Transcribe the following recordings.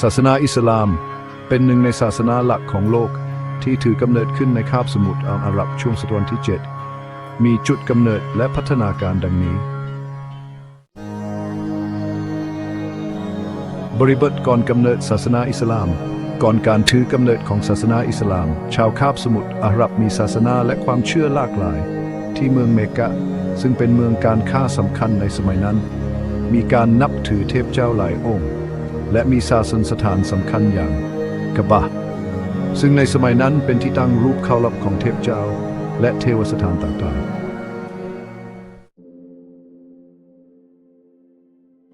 ศาสนาอิสลาม เป็นหนึ่งในศาสนาหลักของโลกที่ถือกำเนิดขึ้นในคาบสมุทรอาหรับช่วงศตวรรษที่ 7 มีจุดกำเนิดและพัฒนาการดังนี้ บริบทก่อนกำเนิดศาสนาอิสลาม ก่อนการถือกำเนิดของศาสนาอิสลาม ชาวคาบสมุทรอาหรับมีศาสนาและความเชื่อหลากหลาย ที่เมืองเมกะ ซึ่งเป็นเมืองการค้าสำคัญในสมัยนั้น มีการนับถือเทพเจ้าหลายองค์ และมีศาสนสถานสำคัญอย่างกะบะ ซึ่งในสมัยนั้นเป็นที่ตั้งรูปเคารพของเทพเจ้า และเทวสถานต่างๆ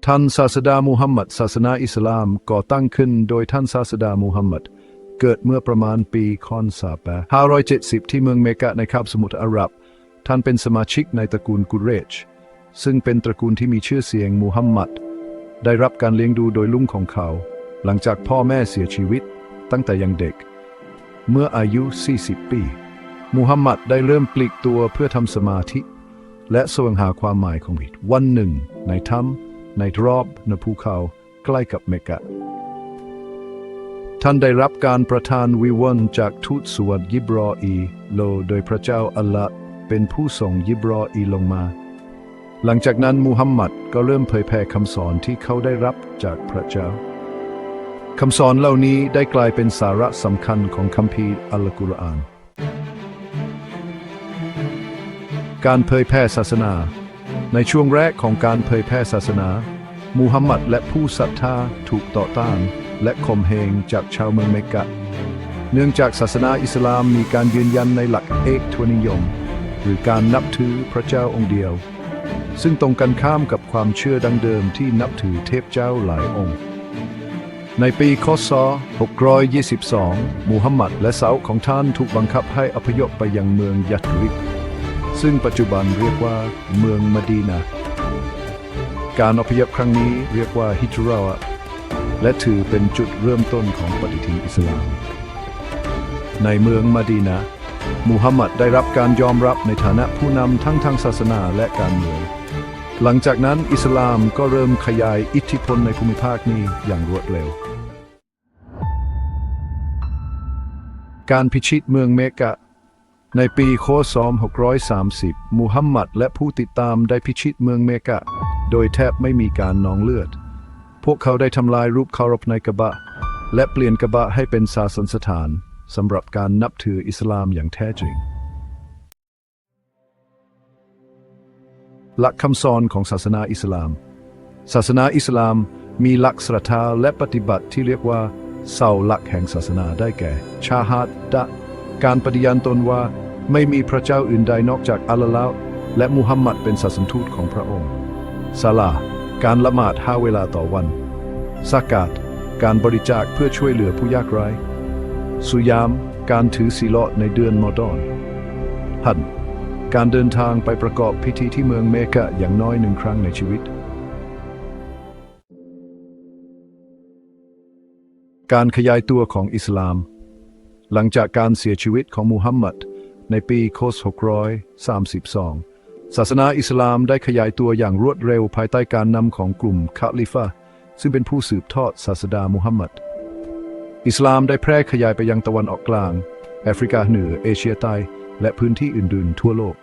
ท่านศาสดามูฮัมหมัดศาสนาอิสลามก่อตั้งขึ้นโดยท่านศาสดามูฮัมหมัดเกิดเมื่อประมาณปีคอนซาแปะ570 ที่เมืองเมกะในคาบสมุทรอาหรับ ท่านเป็นสมาชิกในตระกูลกุเรช ซึ่งเป็นตระกูลที่มีชื่อเสียงมูฮัมหมัด ได้รับการเลี้ยงดูโดยลุงของเขา หลังจากพ่อแม่เสียชีวิตตั้งแต่ยังเด็ก เมื่ออายุ 40 ปี มูฮัมหมัดได้เริ่มปลีกตัวเพื่อทำสมาธิ และแสวงหาความหมายของชีวิตวันหนึ่ง ในถ้ำในรอบในภูเขาใกล้กับเมกะ ท่านได้รับการประทานวิวรณ์จากทูตสวดยิบรออีโล โดยพระเจ้าอัลละเป็นผู้ส่งยิบรออีลงมา หลังจากนั้นมูฮัมหมัดก็เริ่มเผยแผ่คำสอนที่เขาได้รับจากพระเจ้าคำสอนเหล่านี้ได้กลายเป็นสาระสำคัญของคัมภีร์อัลกุรอาน การเผยแผ่ศาสนา ในช่วงแรกของการเผยแผ่ศาสนา มูฮัมหมัดและผู้ศรัทธาถูกต่อต้าน และข่มเหงจากชาวเมืองเมกะ เนื่องจากศาสนาอิสลามมีการยืนยันในหลักเอกทวนิยม หรือการนับถือพระเจ้าองค์เดียว ซึ่งตรงกันข้ามกับความเชื่อดังเดิมที่นับถือเทพเจ้าหลายองค์ ในปีคศ 622 มูฮัมหมัดและสาวของท่านถูกบังคับให้อพยพไปยังเมืองยัตริบซึ่งปัจจุบันเรียกว่าเมืองมดีนา การอพยพครั้งนี้เรียกว่าฮิจเราะและถือเป็นจุดเริ่มต้นของปฏิทินอิสลาม ในเมืองมดีนา มูฮัมหมัดได้รับการยอมรับในฐานะผู้นำทั้งทางศาสนาและการเมือง หลังจากนั้นอิสลามก็เริ่มขยายอิทธิพลในภูมิภาคนี้อย่างรวดเร็ว การพิชิตเมืองเมกะ ในปีโคศ630 มูฮัมหมัดและผู้ติดตามได้พิชิตเมืองเมกะ โดยแทบไม่มีการนองเลือด พวกเขาได้ทำลายรูปเคารพในกะบะ และเปลี่ยนกะบะให้เป็นศาสนสถาน สำหรับการนับถืออิสลามอย่างแท้จริง หลักคำสอนของศาสนาอิสลาม ศาสนาอิสลามมีหลักศรัทธาและปฏิบัติที่เรียกว่าเสาหลักแห่งศาสนาได้แก่ ชาฮัดดะการปฏิญาณตนว่าไม่มีพระเจ้าอื่นใดนอกจากอัลลอฮ์และมุฮัมมัดเป็นศาสนทูตของพระองค์ซาลาการละหมาดห้าเวลาต่อวันซากาตการบริจาคเพื่อช่วยเหลือผู้ยากไร้ สุยาม การถือศีลในเดือนมอดอนฮันการเดินทางไปประกอบพิธีที่เมืองเมกะอย่างน้อยหนึ่งครั้งในชีวิต การขยายตัวของอิสลาม หลังจากการเสียชีวิตของมูฮัมหมัดในปีคศ632 ศาสนาอิสลามได้ขยายตัวอย่างรวดเร็วภายใต้การนำของกลุ่มคาลิฟะซึ่งเป็นผู้สืบทอดศาสดามูฮัมหมัด อิสลามได้แพร่ขยายไปยังตะวันออกกลาง แอฟริกาเหนือ เอเชียใต้ และพื้นที่อื่น ๆ ทั่วโลก